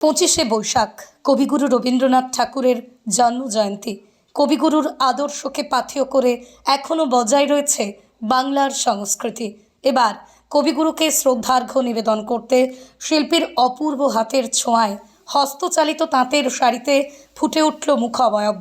পঁচিশে বৈশাখ, কবিগুরু রবীন্দ্রনাথ ঠাকুরের জন্ম জয়ন্তী কবিগুরুর আদর্শকে পাথেয় করে এখনও বজায় রয়েছে বাংলার সংস্কৃতি। এবার কবিগুরুকে শ্রদ্ধার্ঘ্য নিবেদন করতে শিল্পীর অপূর্ব হাতের ছোঁয়ায় হস্তচালিত তাঁতের শাড়িতে ফুটে উঠল মুখাবয়ব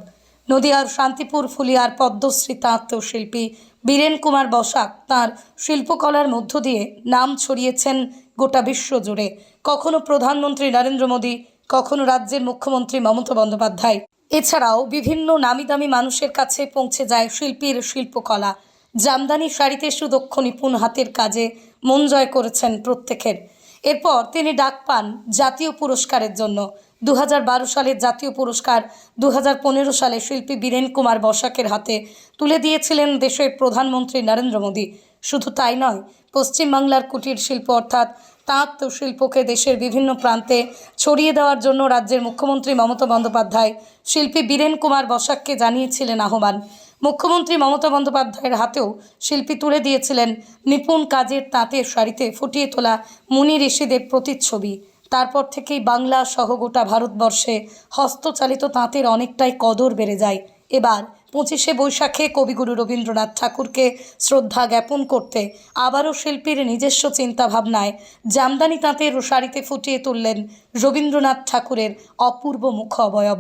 নদিয়ার শান্তিপুর ফুলিয়ার পদ্মশ্রী তাঁত শিল্পী বীরেন কুমার বসাক তাঁর শিল্পকলার মধ্য দিয়ে নাম ছড়িয়েছেন গোটা বিশ্ব জুড়ে। কখনো প্রধানমন্ত্রী নরেন্দ্র মোদী, কখনো রাজ্যের মুখ্যমন্ত্রী মমতা বন্দ্যোপাধ্যায়। এছাড়াও বিভিন্ন নামি দামি মানুষের কাছে পৌঁছে যায় শিল্পীর শিল্পকলা। জামদানি শাড়িতে সুদক্ষ নিপুণ হাতের কাজে মন জয় করেছেন প্রত্যেকের। এরপর তিনি ডাক পান জাতীয় পুরস্কারের জন্য। দু হাজার বারো সালের জাতীয় পুরস্কার দু হাজার পনেরো সালে শিল্পী বীরেন কুমার বসাকের হাতে তুলে দিয়েছিলেন দেশের প্রধানমন্ত্রী নরেন্দ্র মোদী। শুধু তাই নয়, পশ্চিমবাংলার কুটির শিল্প অর্থাৎ তাঁত শিল্পকে দেশের বিভিন্ন প্রান্তে ছড়িয়ে দেওয়ার জন্য রাজ্যের মুখ্যমন্ত্রী মমতা বন্দ্যোপাধ্যায় শিল্পী বীরেন কুমার বসাককে জানিয়েছিলেন আহ্বান। মুখ্যমন্ত্রী মমতা বন্দ্যোপাধ্যায়ের হাতেও শিল্পী তুলে দিয়েছিলেন নিপুণ কাজের তাঁতের শাড়িতে ফুটিয়ে তোলা মুনি ঋষিদের প্রতিচ্ছবি। তারপর থেকেই বাংলা সহ গোটা ভারতবর্ষে হস্তচালিত তাঁতের অনেকটাই কদর বেড়ে যায়। এবার পঁচিশে বৈশাখে কবিগুরু রবীন্দ্রনাথ ঠাকুরকে শ্রদ্ধা জ্ঞাপন করতে আবারও শিল্পীর নিজস্ব চিন্তাভাবনায় জামদানি তাঁতের শাড়িতে ফুটিয়ে তুললেন রবীন্দ্রনাথ ঠাকুরের অপূর্ব মুখ অবয়ব।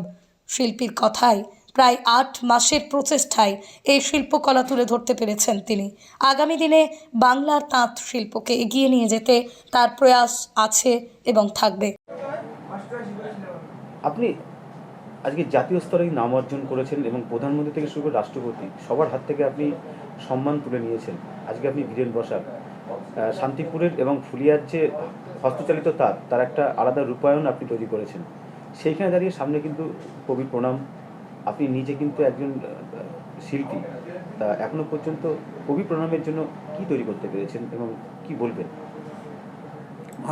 শিল্পীর কথায় প্রায় আট মাসের প্রচেষ্টায় এই শিল্পকলা তুলে ধরতে পেরেছেন তিনি। আগামী দিনে বাংলার তাঁত শিল্পকে এগিয়ে নিয়ে যেতে তার প্রয়াস আছে এবং থাকবে। আপনি আজকে জাতীয় স্তরে নাম অর্জন করেছেন এবং প্রধানমন্ত্রী থেকে শুরু করে রাষ্ট্রপতি, সবার হাত থেকে আপনি সম্মান তুলে নিয়েছেন। আজকে আপনি বীরেন বসাক। শান্তিপুরের এবং ফুলিয়ার যে হস্তচালিত তার তার একটা আলাদা রূপায়ণ আপনি তৈরি করেছেন। সেইখানে দাঁড়িয়ে সামনে কিন্তু কবি প্রণাম। আপনি নিজে কিন্তু একজন শিল্পী। তা এখনও পর্যন্ত কবি প্রণামের জন্য কি তৈরি করতে পেরেছেন এবং কি বলবেন?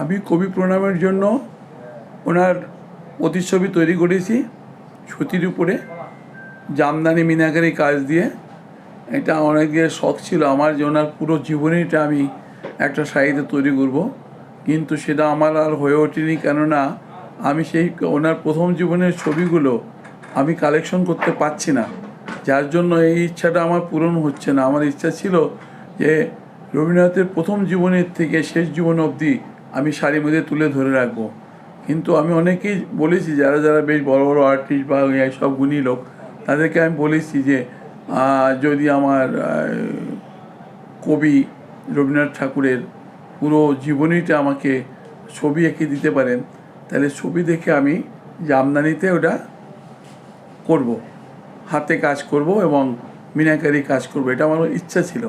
আমি কবি প্রণামের জন্য ওনার প্রতিচ্ছবি তৈরি করেছি। সুতির উপরে জামদানি মিনাকারি কাজ দিয়ে এটা অনেকের শখ ছিল আমার যে ওনার পুরো জীবনীটা আমি একটা শাড়িতে তৈরি করব। কিন্তু সেটা আমার আর হয়ে ওঠেনি। কেননা আমি সেই ওনার প্রথম জীবনের ছবিগুলো আমি কালেকশন করতে পারছি না। যার জন্য এই ইচ্ছাটা আমার পূরণ হচ্ছে না। আমার ইচ্ছা ছিল যে রবীন্দ্রনাথের প্রথম জীবনের থেকে শেষ জীবন অবধি আমি শাড়ির মধ্যে তুলে ধরে রাখব। কিন্তু আমি অনেকেই বলেছি, যারা যারা বেশ বড় বড় আর্টিস্ট বা সব গুণী লোক, তাদেরকে আমি বলেছি যে যদি আমার কবি রবীন্দ্রনাথ ঠাকুরের পুরো জীবনীটা আমাকে ছবি এঁকে দিতে পারেন, তাহলে ছবি দেখে আমি জামদানিতে ওটা করব, হাতে কাজ করব এবং মিনাকারি কাজ করব, এটা আমার ইচ্ছা ছিল।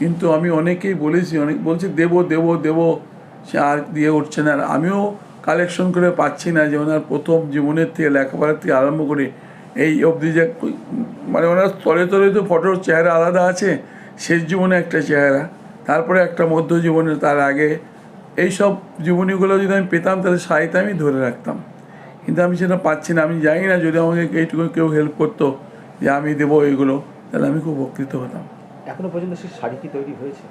কিন্তু আমি অনেকেই বলেছি, অনেক বলছি, দেব দেব দেব, সে আর দিয়ে উঠছে না। আর আমিও কালেকশন করে পাচ্ছি না যে ওনার প্রথম জীবনের থেকে লেখাপড়ার থেকে আরম্ভ করে এই অবধি যে মানে ওনার তলে তলে তো ফটোর চেহারা আলাদা আছে, শেষ জীবনে একটা চেহারা, তারপরে একটা মধ্য জীবনে তার আগে। এই সব জীবনীগুলো যদি আমি পেতাম, তাহলে সাহিত্য আমি ধরে রাখতাম। কিন্তু আমি সেটা পাচ্ছি না। আমি জানি না যদি আমাকে এইটুকু কেউ হেল্প করতো যে আমি দেবো এইগুলো তাহলে আমি খুব উপকৃত হতাম। এখনও পর্যন্ত সেই শাড়ি কি তৈরি হয়েছে?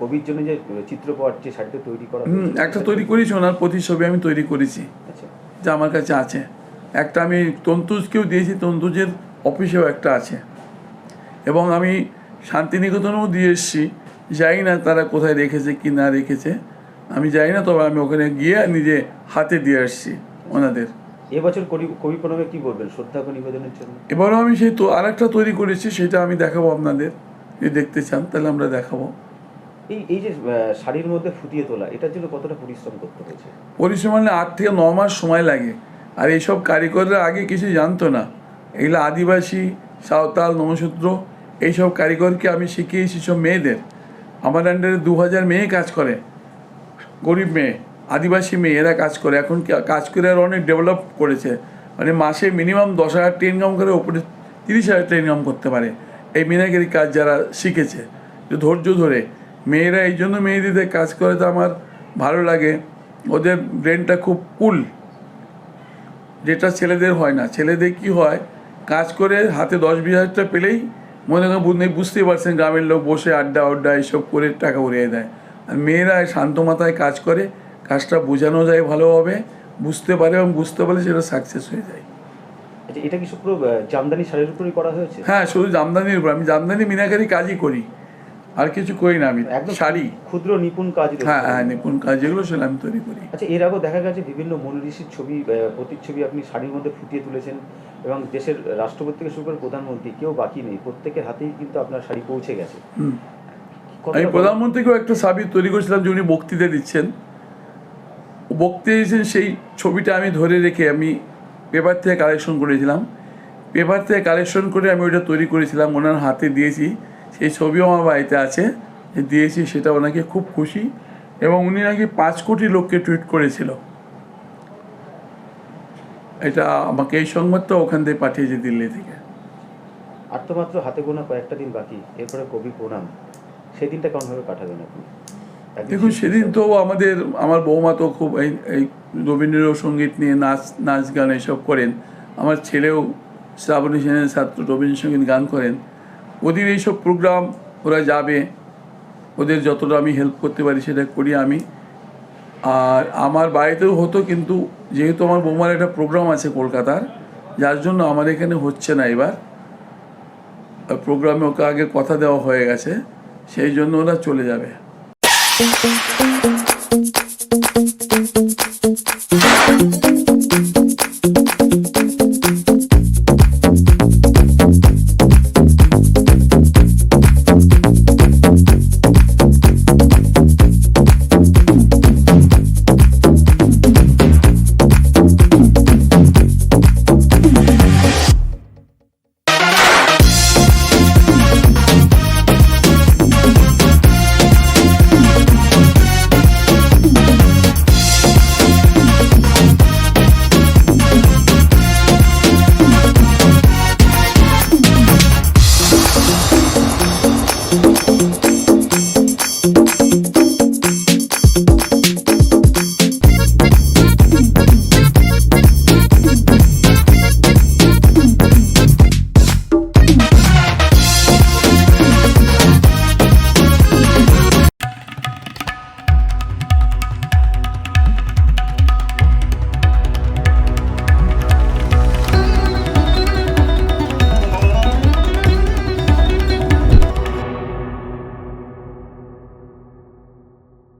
কবির জন্য যে চিত্রপট যে শাড়িটা তৈরি করা হুম একটা তৈরি করেছি ওনার প্রতিচ্ছবি আমি তৈরি করেছি আচ্ছা। যা আমার কাছে আছে। একটা আমি তন্তুজকেও দিয়েছি তন্তুজের অফিসেও একটা আছে। এবং আমি শান্তিনিকেতনেও দিয়ে এসেছি জানি না তারা কোথায় রেখেছে কি না রেখেছে। আমি জানি না তবে আমি ওখানে গিয়ে নিজে হাতে দিয়ে আসছি ওনাদের। এবছর কবি কবি প্রণামে কি বলবেন শ্রদ্ধা নিবেদনের জন্য? এবারও আমি সেই তো আরেকটা তৈরি করেছি সেটা আমি দেখাবো আপনাদের। যদি দেখতে চান তাহলে আমরা দেখাবো। এই এই যে শাড়ির মধ্যে ফুটিয়ে তোলা, এটার জন্য কতটা পরিশ্রম করতে হয়েছে? পরিশ্রম মানে আট থেকে ন মাস সময় লাগে। আর এইসব কারিগররা আগে কিছু জানতো না। এগুলো আদিবাসী, সাঁওতাল, নমসূত্র, এইসব কারিগরকে আমি শিখিয়েছি সব মেয়েদের। আমার আন্ডারে দু হাজার মেয়ে কাজ করে। গরিব মেয়ে, আদিবাসী মেয়ে, এরা কাজ করে। এখন কাজ করে আর অনেক ডেভেলপ করেছে। মানে মাসে মিনিমাম দশ হাজার টাকা ইনকাম করে, ওপরে তিরিশ হাজার টাকা ইনকাম করতে পারে। এই মিনাকারি কাজ যারা শিখেছে, যে ধৈর্য ধরে মেয়েরা এই জন্য মেয়েদের কাজ করে তো আমার ভালো লাগে। ওদের ব্রেনটা খুব কুল যেটা ছেলেদের হয় না। ছেলেদের কি হয় কাজ করে হাতে দশ বিশ হাজার টাকা পেলেই মনে করেন বুঝতে- বুঝতেই পারছেন গ্রামের লোক বসে আড্ডা আড্ডা এইসব করে টাকা উড়িয়ে দেয়। আর মেয়েরা শান্ত মাথায় কাজ করে কাজটা বোঝানো যায় ভালোভাবে বুঝতে পারে এবং বুঝতে পারলে সেটা সাকসেস হয়ে যায়। আচ্ছা এটা কি শুধু জামদানি শাড়ির উপরই করা হয়েছে? হ্যাঁ শুধু জামদানির উপর। আমি জামদানি মিনাকারি কাজই করি। আর কিছু করি না আমি একদম শাড়ি। ক্ষুদ্র নিপুণ কাজ হ্যাঁ হ্যাঁ নিপুণ কাজ যেগুলো সেগুলো আমি তৈরি করি। আচ্ছা এর আগেও দেখা গেছে বিভিন্ন মনি ঋষির ছবি প্রতিচ্ছবি আপনি শাড়ির মধ্যে ফুটিয়ে তুলেছেন এবং দেশের রাষ্ট্রপতি থেকে শুরু করে প্রধানমন্ত্রী কেউ বাকি নেই। প্রত্যেকের হাতেই কিন্তু আপনার শাড়ি পৌঁছে গেছে। আমি প্রধানমন্ত্রীকেও একটা সাবি তৈরি করেছিলাম যে উনি বক্তৃতা দিচ্ছেন। বক্তৃতা দিয়েছেন সেই ছবিটা আমি ধরে রেখে আমি পেপার থেকে কালেকশন করেছিলাম। পেপার থেকে কালেকশন করে আমি ওইটা তৈরি করেছিলাম ওনার হাতে দিয়েছি। সেই ছবিও আমার বাড়িতে আছে দিয়েছি সেটা ওনাকে খুব খুশি এবং উনি নাকি পাঁচ কোটি লোককে টুইট করেছিল। এটা আমাকে এই সংবাদটা ওখান থেকে পাঠিয়েছে দিল্লি থেকে। আর তো মাত্র হাতে গোনা কয়েকটা দিন বাকি এরপরে কবি প্রণাম। সেদিনটা কেমনভাবে কাটাবেন আপনি? দেখুন সেদিন তো আমাদের আমার বৌমা তো খুব এই এই রবীন্দ্রসঙ্গীত নিয়ে নাচ নাচ গান এসব করেন। আমার ছেলেও শ্রাবণী সেনের ছাত্র রবীন্দ্রসঙ্গীত গান করেন। ওদের এইসব প্রোগ্রাম ওরা যাবে, ওদের যতটা আমি হেল্প করতে পারি সেটা করি আমি আর আমার বাড়িতেও হতো কিন্তু যেহেতু আমার বৌমার একটা প্রোগ্রাম আছে কলকাতার, যার জন্য আমার এখানে হচ্ছে না এবার প্রোগ্রামে ওকে আগে কথা দেওয়া হয়ে গেছে, সেই জন্য ওরা চলে যাবে Thank you.